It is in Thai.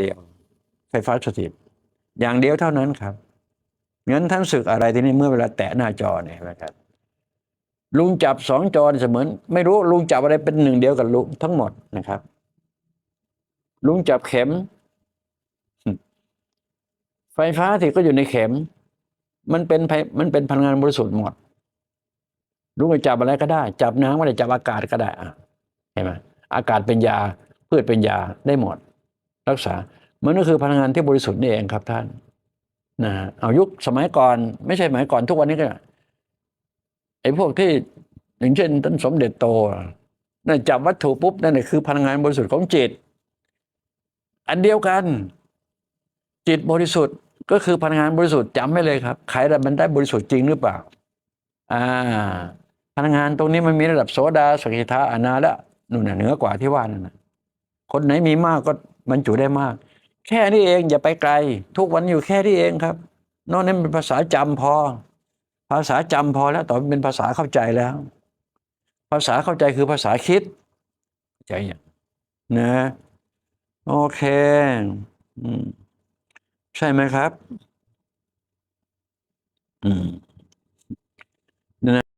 เดียว ไฟฟ้าสถิต อย่างเดียวเท่านั้นครับงั้นท่านศึกอะไรที่นี่เมื่อเวลาแตะหน้าจอเนี่ยนไหมครับ ลุงจับสองจอเสมือน ไม่รู้ลุงจับอะไรเป็นหนึ่งเดียวกับลุงทั้งหมดนะครับ ลุงจับเข็ม ไฟฟ้าที่ก็อยู่ในเข็ม มันเป็นมันเป็นพลังงานบริสุทธิ์หมดลุงจะจับอะไรก็ได้ จับน้ำก็ได้จับอากาศก็ได้อะเห็นไหมอากาศเป็นยาพืชเป็นยาได้หมด รักษา มันก็คือพลังงานที่บริสุทธิ์นี่เองครับท่านนะเอายุคสมัยก่อน ไม่ใช่สมัยก่อนทุกวันนี้ก็ไอ้พวกที่อย่างเช่นท่านสมเด็จโตนั่นจับวัตถุปุ๊บนั่นแหละคือพลังงานบริสุทธิ์ของจิต อันเดียวกัน จิตบริสุทธิ์ก็คือพลังงานบริสุทธิ์จำไม่เลยครับใครแต่มันได้บริสุทธิ์จริงหรือเปล่า อ่า พลังงานตรงนี้มันมีระดับโสดาสกิทาอนาละนู่นน่ะเหนือกว่าที่ว่านั่นนะคนไหนมีมากก็ บรรจุได้มาก แค่นี้เองอย่าไปไกล ทุกวันอยู่แค่นี้เองครับ นอกนั้นเป็นภาษาจำพอ ภาษาจำพอแล้วต่อเป็นภาษาเข้าใจแล้ว ภาษาเข้าใจคือภาษาคิดใจอย่างนะโอเคอืมใช่ไหมครับ อืม